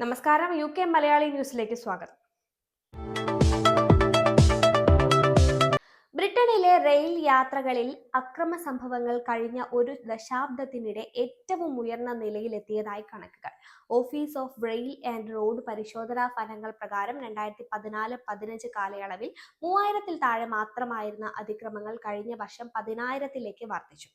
നമസ്കാരം. U K Malayali ന്യൂസിലേക്ക് സ്വാഗതം. ബ്രിട്ടനിലെ റെയിൽ യാത്രകളിൽ അക്രമ സംഭവങ്ങൾ കഴിഞ്ഞ ഒരു ദശാബ്ദത്തിനിടെ ഏറ്റവും ഉയർന്ന നിലയിലെത്തിയതായി കണക്കുകൾ. Office of rail and road പരിശോധനാ ഫലങ്ങൾ പ്രകാരം രണ്ടായിരത്തി പതിനാല് പതിനഞ്ച് കാലയളവിൽ മൂവായിരത്തിൽ താഴെ മാത്രമായിരുന്ന അതിക്രമങ്ങൾ കഴിഞ്ഞ വർഷം പതിനായിരത്തിലേക്ക് വർദ്ധിച്ചു.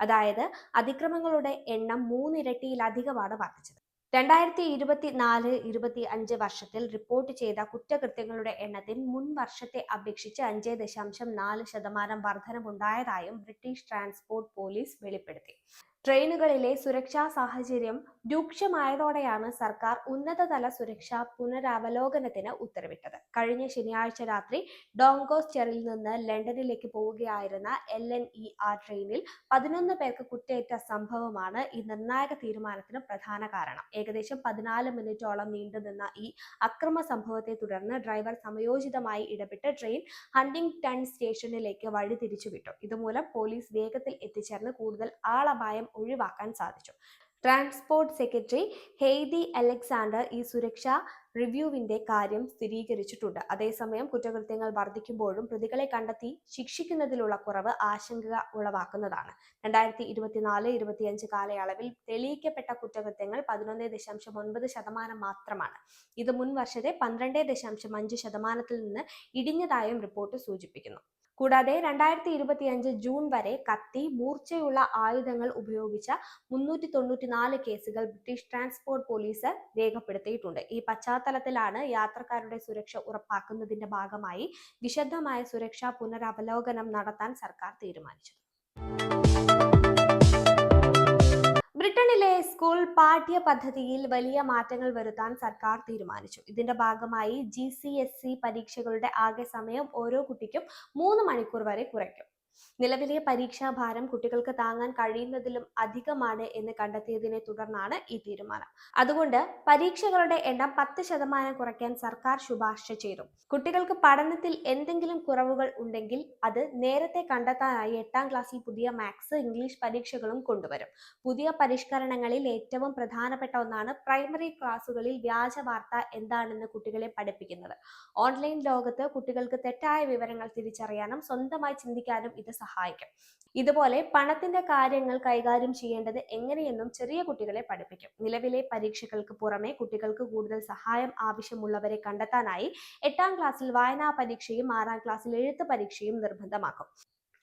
അതായത് അതിക്രമങ്ങളുടെ എണ്ണം മൂന്നിരട്ടിയിലധികമാണ് വർദ്ധിച്ചത്. രണ്ടായിരത്തി ഇരുപത്തി നാല് ഇരുപത്തി അഞ്ച് വർഷത്തിൽ റിപ്പോർട്ട് ചെയ്ത കുറ്റകൃത്യങ്ങളുടെ എണ്ണത്തിൽ മുൻ വർഷത്തെ അപേക്ഷിച്ച് അഞ്ച് ദശാംശം നാല് ശതമാനം വർധനവുണ്ടായതായും ബ്രിട്ടീഷ് ട്രാൻസ്പോർട്ട് പോലീസ് വെളിപ്പെടുത്തി. ട്രെയിനുകളിലെ സുരക്ഷാ സാഹചര്യം രൂക്ഷമായതോടെയാണ് സർക്കാർ ഉന്നതതല സുരക്ഷാ പുനരവലോകനത്തിന് ഉത്തരവിട്ടത്. കഴിഞ്ഞ ശനിയാഴ്ച രാത്രി ഡോങ്കോസ്റ്ററിൽ നിന്ന് ലണ്ടനിലേക്ക് പോവുകയായിരുന്ന എൽ എൻ ഇ ആർ ട്രെയിനിൽ പതിനൊന്ന് പേർക്ക് കുറ്റേറ്റ സംഭവമാണ് ഈ നിർണായക തീരുമാനത്തിന് പ്രധാന കാരണം. ഏകദേശം പതിനാല് മിനിറ്റോളം നീണ്ടു നിന്ന ഈ അക്രമ സംഭവത്തെ തുടർന്ന് ഡ്രൈവർ സമയോചിതമായി ഇടപെട്ട് ട്രെയിൻ ഹണ്ടിംഗ്ടൺ സ്റ്റേഷനിലേക്ക് വഴി തിരിച്ചുവിട്ടു ഇതുമൂലം പോലീസ് വേഗത്തിൽ എത്തിച്ചേർന്ന് കൂടുതൽ ആളപായം ഒഴിവാക്കാൻ സാധിച്ചു. ട്രാൻസ്പോർട്ട് സെക്രട്ടറി ഹെയ്ദി അലക്സാണ്ടർ ഈ സുരക്ഷാ റിവ്യൂവിന്റെ കാര്യം സ്ഥിരീകരിച്ചിട്ടുണ്ട്. അതേസമയം കുറ്റകൃത്യങ്ങൾ വർദ്ധിക്കുമ്പോഴും പ്രതികളെ കണ്ടെത്തി ശിക്ഷിക്കുന്നതിലുള്ള കുറവ് ആശങ്ക ഉളവാക്കുന്നതാണ്. രണ്ടായിരത്തി ഇരുപത്തിനാല് ഇരുപത്തിയഞ്ച് കാലയളവിൽ തെളിയിക്കപ്പെട്ട കുറ്റകൃത്യങ്ങൾ പതിനൊന്ന് ദശാംശം ഒൻപത് ശതമാനം മാത്രമാണ്. ഇത് മുൻ വർഷത്തെ പന്ത്രണ്ട് ദശാംശം അഞ്ച് ശതമാനത്തിൽ നിന്ന് ഇടിഞ്ഞതായും റിപ്പോർട്ട് സൂചിപ്പിക്കുന്നു. കൂടാതെ രണ്ടായിരത്തി ഇരുപത്തിയഞ്ച് ജൂൺ വരെ കത്തി മൂർച്ചയുള്ള ആയുധങ്ങൾ ഉപയോഗിച്ച മുന്നൂറ്റി തൊണ്ണൂറ്റിനാല് കേസുകൾ ബ്രിട്ടീഷ് ട്രാൻസ്പോർട്ട് പോലീസ് രേഖപ്പെടുത്തിയിട്ടുണ്ട്. ഈ പശ്ചാത്തലത്തിലാണ് യാത്രക്കാരുടെ സുരക്ഷ ഉറപ്പാക്കുന്നതിന്റെ ഭാഗമായി വിശദമായ സുരക്ഷാ പുനരവലോകനം നടത്താൻ സർക്കാർ തീരുമാനിച്ചത്. പാഠ്യ പദ്ധതിയിൽ വലിയ മാറ്റങ്ങൾ വരുത്താൻ സർക്കാർ തീരുമാനിച്ചു. ഇതിന്റെ ഭാഗമായി ജി സി പരീക്ഷകളുടെ ആകെ സമയം ഓരോ കുട്ടിക്കും മൂന്ന് മണിക്കൂർ വരെ കുറയ്ക്കും. നിലവിലെ പരീക്ഷാഭാരം കുട്ടികൾക്ക് താങ്ങാൻ കഴിയുന്നതിലും അധികമാണ് എന്ന് കണ്ടെത്തിയതിനെ തുടർന്നാണ് ഈ തീരുമാനം. അതുകൊണ്ട് പരീക്ഷകളുടെ എണ്ണം പത്ത് ശതമാനം കുറയ്ക്കാൻ സർക്കാർ ശുപാർശ ചെയ്തു. കുട്ടികൾക്ക് പഠനത്തിൽ എന്തെങ്കിലും കുറവുകൾ ഉണ്ടെങ്കിൽ അത് നേരത്തെ കണ്ടെത്താനായി എട്ടാം ക്ലാസ്സിൽ പുതിയ മാത്സ് ഇംഗ്ലീഷ് പരീക്ഷകളും കൊണ്ടുവരും. പുതിയ പരിഷ്കരണങ്ങളിൽ ഏറ്റവും പ്രധാനപ്പെട്ട ഒന്നാണ് പ്രൈമറി ക്ലാസ്സുകളിൽ വ്യാജ വാർത്ത എന്താണെന്ന് കുട്ടികളെ പഠിപ്പിക്കുന്നത്. ഓൺലൈൻ ലോകത്ത് കുട്ടികൾക്ക് തെറ്റായ വിവരങ്ങൾ തിരിച്ചറിയാനും സ്വന്തമായി ചിന്തിക്കാനും ഇത് സഹായിക്കും. ഇതുപോലെ പണത്തിന്റെ കാര്യങ്ങൾ കൈകാര്യം ചെയ്യേണ്ടത് എങ്ങനെയെന്നും ചെറിയ കുട്ടികളെ പഠിപ്പിക്കും. നിലവിലെ പരീക്ഷകൾക്ക് പുറമെ കുട്ടികൾക്ക് കൂടുതൽ സഹായം ആവശ്യമുള്ളവരെ കണ്ടെത്താനായി എട്ടാം ക്ലാസ്സിൽ വായനാ പരീക്ഷയും ആറാം ക്ലാസ്സിൽ എഴുത്ത് പരീക്ഷയും നിർബന്ധമാക്കും.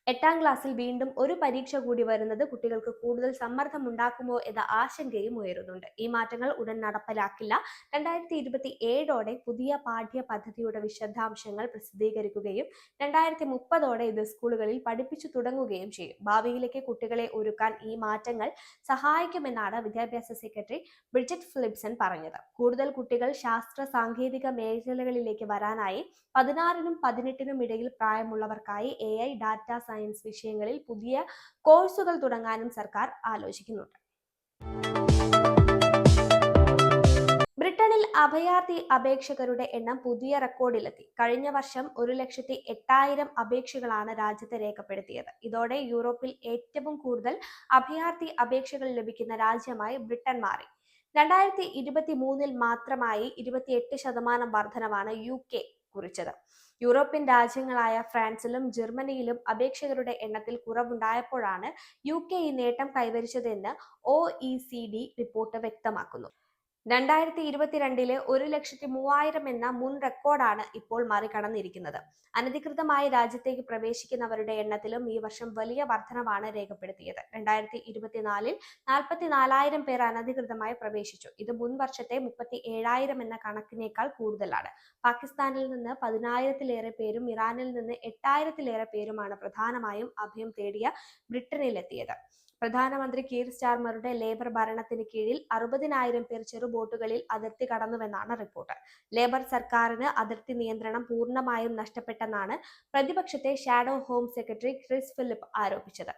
എട്ടാം ക്ലാസ്സിൽ വീണ്ടും ഒരു പരീക്ഷ കൂടി വരുന്നത് കുട്ടികൾക്ക് കൂടുതൽ സമ്മർദ്ദം ഉണ്ടാക്കുമോ എന്ന ആശങ്കയും ഉയരുന്നുണ്ട്. ഈ മാറ്റങ്ങൾ ഉടൻ നടപ്പിലാക്കില്ല. രണ്ടായിരത്തി ഇരുപത്തി ഏഴോടെ പുതിയ പാഠ്യ പദ്ധതിയുടെ വിശദാംശങ്ങൾ പ്രസിദ്ധീകരിക്കുകയും രണ്ടായിരത്തി മുപ്പതോടെ ഇത് സ്കൂളുകളിൽ പഠിപ്പിച്ചു തുടങ്ങുകയും ചെയ്യും. ഭാവിയിലേക്ക് കുട്ടികളെ ഒരുക്കാൻ ഈ മാറ്റങ്ങൾ സഹായിക്കുമെന്നാണ് വിദ്യാഭ്യാസ സെക്രട്ടറി ബ്രിജറ്റ് ഫിലിപ്സൺ പറഞ്ഞത്. കൂടുതൽ കുട്ടികൾ ശാസ്ത്ര സാങ്കേതിക മേഖലകളിലേക്ക് വരാനായി പതിനാറിനും പതിനെട്ടിനും ഇടയിൽ പ്രായമുള്ളവർക്കായി എ ഐ ഡാറ്റ സയൻസ് വിഷയങ്ങളിൽ പുതിയ കോഴ്സുകൾ തുടങ്ങാനും സർക്കാർ ആലോചിക്കുന്നുണ്ട്. ബ്രിട്ടനിൽ അഭയാർത്ഥി അപേക്ഷകരുടെ എണ്ണം പുതിയ റെക്കോർഡിലെത്തി. കഴിഞ്ഞ വർഷം ഒരു ലക്ഷത്തി എട്ടായിരം അപേക്ഷകളാണ് രാജ്യത്ത് രേഖപ്പെടുത്തിയത്. ഇതോടെ യൂറോപ്പിൽ ഏറ്റവും കൂടുതൽ അഭയാർത്ഥി അപേക്ഷകൾ ലഭിക്കുന്ന രാജ്യമായി ബ്രിട്ടൻ മാറി. രണ്ടായിരത്തി ഇരുപത്തി മൂന്നിൽ മാത്രമായി ഇരുപത്തിയെട്ട് ശതമാനം വർധനവാണ് യു കെ കുറിച്ചത്. യൂറോപ്യൻ രാജ്യങ്ങളായ ഫ്രാൻസിലും ജർമ്മനിയിലും അപേക്ഷകരുടെ എണ്ണത്തിൽ കുറവുണ്ടായപ്പോഴാണ് യു കെ ഈ നേട്ടം കൈവരിച്ചതെന്ന് O E C D report വ്യക്തമാക്കുന്നു. രണ്ടായിരത്തി ഇരുപത്തിരണ്ടിലെ ഒരു ലക്ഷത്തി മൂവായിരം എന്ന മുൻ റെക്കോർഡാണ് ഇപ്പോൾ മറികടന്നിരിക്കുന്നത്. അനധികൃതമായി രാജ്യത്തേക്ക് പ്രവേശിക്കുന്നവരുടെ എണ്ണത്തിലും ഈ വർഷം വലിയ വർധനവാണ് രേഖപ്പെടുത്തിയത്. രണ്ടായിരത്തി ഇരുപത്തിനാലിൽ നാൽപ്പത്തിനാലായിരം പേർ അനധികൃതമായി പ്രവേശിച്ചു. ഇത് മുൻ വർഷത്തെ മുപ്പത്തി ഏഴായിരം എന്ന കണക്കിനേക്കാൾ കൂടുതലാണ്. പാകിസ്ഥാനിൽ നിന്ന് പതിനായിരത്തിലേറെ പേരും ഇറാനിൽ നിന്ന് എട്ടായിരത്തിലേറെ പേരുമാണ് പ്രധാനമായും അഭയം തേടിയ ബ്രിട്ടനിലെത്തിയത്. പ്രധാനമന്ത്രി കീർ സ്റ്റാർമറുടെ ലേബർ ഭരണത്തിന് കീഴിൽ അറുപതിനായിരം പേർ ചെറുബോട്ടുകളിൽ അതിർത്തി കടന്നുവെന്നാണ് റിപ്പോർട്ട്. ലേബർ സർക്കാരിന് അതിർത്തി നിയന്ത്രണം പൂർണമായും നഷ്ടപ്പെട്ടെന്നാണ് പ്രതിപക്ഷത്തെ shadow home secretary Chris Philip ആരോപിച്ചത്.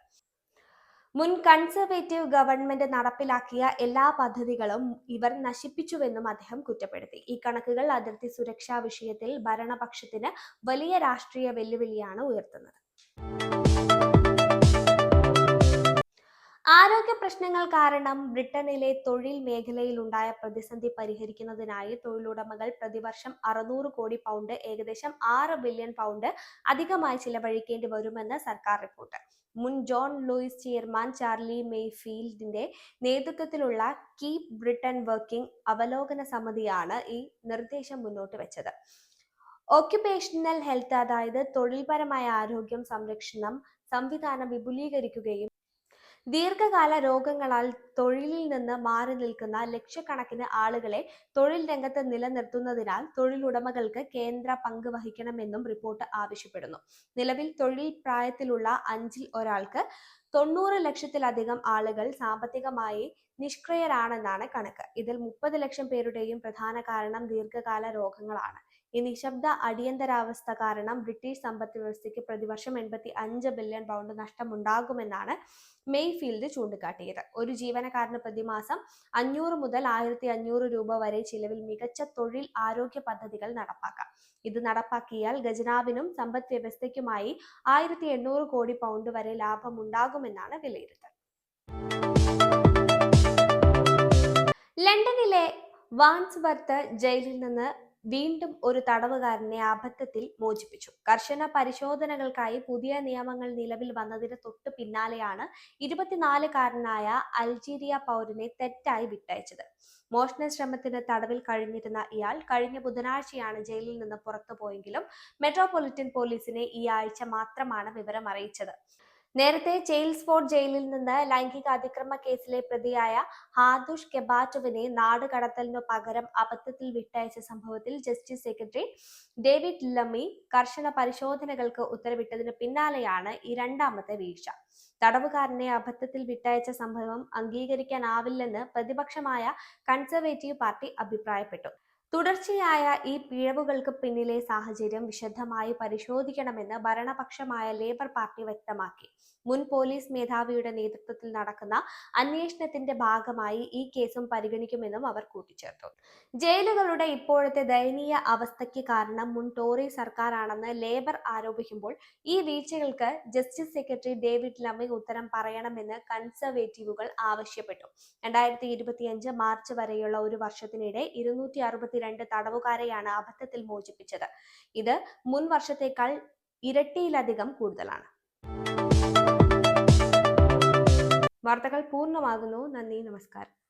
മുൻ കൺസർവേറ്റീവ് ഗവൺമെന്റ് നടപ്പിലാക്കിയ എല്ലാ പദ്ധതികളും ഇവർ നശിപ്പിച്ചുവെന്നും അദ്ദേഹം കുറ്റപ്പെടുത്തി. ഈ കണക്കുകൾ അതിർത്തി സുരക്ഷാ വിഷയത്തിൽ ഭരണപക്ഷത്തിന് വലിയ രാഷ്ട്രീയ വെല്ലുവിളിയാണ് ഉയർത്തുന്നത്. ആരോഗ്യ പ്രശ്നങ്ങൾ കാരണം ബ്രിട്ടനിലെ തൊഴിൽ മേഖലയിൽ ഉണ്ടായ പ്രതിസന്ധി പരിഹരിക്കുന്നതിനായി തൊഴിലുടമകൾ പ്രതിവർഷം അറുന്നൂറ് കോടി പൗണ്ട് ഏകദേശം ആറ് ബില്യൺ പൗണ്ട് അധികമായി ചിലവഴിക്കേണ്ടി വരുമെന്ന് സർക്കാർ റിപ്പോർട്ട് മുൻ ജോൺ ലൂയിസ് ചെയർമാൻ ചാർലി മെയ്ഫീൽഡിന്റെ നേതൃത്വത്തിലുള്ള കീപ് ബ്രിട്ടൻ വർക്കിംഗ് അവലോകന സമിതിയാണ് ഈ നിർദ്ദേശം മുന്നോട്ട് വെച്ചത്. ഓക്യുപേഷണൽ ഹെൽത്ത് അതായത് തൊഴിൽപരമായ ആരോഗ്യം സംരക്ഷണം സംവിധാനം വിപുലീകരിക്കുകയും ദീർഘകാല രോഗങ്ങളാൽ തൊഴിലിൽ നിന്ന് മാറി നിൽക്കുന്ന ലക്ഷക്കണക്കിന് ആളുകളെ തൊഴിൽ രംഗത്ത് നിലനിർത്തുന്നതിനാൽ തൊഴിലുടമകൾക്ക് കേന്ദ്ര പങ്ക് വഹിക്കണമെന്നും റിപ്പോർട്ട് ആവശ്യപ്പെടുന്നു. നിലവിൽ തൊഴിൽ പ്രായത്തിലുള്ള അഞ്ചിൽ ഒരാൾക്ക് തൊണ്ണൂറ് ലക്ഷത്തിലധികം ആളുകൾ സാമ്പത്തികമായി നിഷ്ക്രിയരാണെന്നാണ് കണക്ക്. ഇതിൽ മുപ്പത് ലക്ഷം പേരുടെയും പ്രധാന കാരണം ദീർഘകാല രോഗങ്ങളാണ്. ഈ നിശബ്ദ അടിയന്തരാവസ്ഥ കാരണം ബ്രിട്ടീഷ് സമ്പദ് വ്യവസ്ഥയ്ക്ക് പ്രതിവർഷം എൺപത്തി അഞ്ച് ബില്യൺ പൗണ്ട് നഷ്ടമുണ്ടാകുമെന്നാണ് മെയ്ഫീൽഡ് ചൂണ്ടിക്കാട്ടിയത്. ഒരു ജീവനക്കാരന് പ്രതിമാസം അഞ്ഞൂറ് മുതൽ ആയിരത്തി അഞ്ഞൂറ് രൂപ വരെ ചിലവിൽ മികച്ച തൊഴിൽ ആരോഗ്യ പദ്ധതികൾ നടപ്പാക്കാം. ഇത് നടപ്പാക്കിയാൽ ഖജനാവിനും സമ്പദ് വ്യവസ്ഥയ്ക്കുമായി ആയിരത്തി എണ്ണൂറ് കോടി പൗണ്ട് വരെ ലാഭമുണ്ടാകുമെന്നാണ് വിലയിരുത്തൽ. ലണ്ടനിലെ വാൻസ്വർത്ത് ജയിലിൽ നിന്ന് വീണ്ടും ഒരു തടവുകാരനെ അബദ്ധത്തിൽ മോചിപ്പിച്ചു. കർശന പരിശോധനകൾക്കായി പുതിയ നിയമങ്ങൾ നിലവിൽ വന്നതിന് തൊട്ട് പിന്നാലെയാണ് ഇരുപത്തിനാലുകാരനായ അൾജീരിയ പൗരനെ തെറ്റായി വിട്ടയച്ചത്. മോഷണ ശ്രമത്തിന് തടവിൽ കഴിഞ്ഞിരുന്ന ഇയാൾ കഴിഞ്ഞ ബുധനാഴ്ചയാണ് ജയിലിൽ നിന്ന് പുറത്തുപോയെങ്കിലും മെട്രോപൊളിറ്റൻ പോലീസിനെ ഈ ആഴ്ച മാത്രമാണ് വിവരം അറിയിച്ചത് നേരത്തെ ചെയിൽസ്ഫോർഡ് ജയിലിൽ നിന്ന് ലൈംഗിക അതിക്രമ കേസിലെ പ്രതിയായ ഹാദുഷ് കെബാറ്റോവിനെ നാട് കടത്തലിനു പകരം അബദ്ധത്തിൽ വിട്ടയച്ച സംഭവത്തിൽ ജസ്റ്റിസ് സെക്രട്ടറി ഡേവിഡ് ലമ്മി കർശന പരിശോധനകൾക്ക് ഉത്തരവിട്ടതിന് പിന്നാലെയാണ് ഈ രണ്ടാമത്തെ വീഴ്ച. തടവുകാരനെ അബദ്ധത്തിൽ വിട്ടയച്ച സംഭവം അംഗീകരിക്കാനാവില്ലെന്ന് പ്രതിപക്ഷമായ കൺസർവേറ്റീവ് പാർട്ടി അഭിപ്രായപ്പെട്ടു. തുടർച്ചയായ ഈ പിഴവുകൾക്ക് പിന്നിലെ സാഹചര്യം വിശദമായി പരിശോധിക്കണമെന്ന് ഭരണപക്ഷമായ ലേബർ പാർട്ടി വ്യക്തമാക്കി. മുൻ പോലീസ് മേധാവിയുടെ നേതൃത്വത്തിൽ നടക്കുന്ന അന്വേഷണത്തിന്റെ ഭാഗമായി ഈ കേസും പരിഗണിക്കുമെന്നും അവർ കൂട്ടിച്ചേർത്തു. ജയിലുകളുടെ ഇപ്പോഴത്തെ ദയനീയ അവസ്ഥയ്ക്ക് കാരണം മുൻ ടോറി സർക്കാരാണെന്ന് ലേബർ ആരോപിക്കുമ്പോൾ ഈ വീഴ്ചകൾക്ക് ജസ്റ്റിസ് സെക്രട്ടറി ഡേവിഡ് ലമ്മി ഉത്തരം പറയണമെന്ന് കൺസർവേറ്റീവുകൾ ആവശ്യപ്പെട്ടു. രണ്ടായിരത്തി മാർച്ച് വരെയുള്ള ഒരു വർഷത്തിനിടെ ഇരുന്നൂറ്റി അറുപത്തിരണ്ട് തടവുകാരെയാണ് അബദ്ധത്തിൽ മോചിപ്പിച്ചത്. ഇത് മുൻ വർഷത്തേക്കാൾ ഇരട്ടിയിലധികം കൂടുതലാണ്. വാർത്തകൾ പൂർണമാകുന്നു. നന്ദി നമസ്കാരം.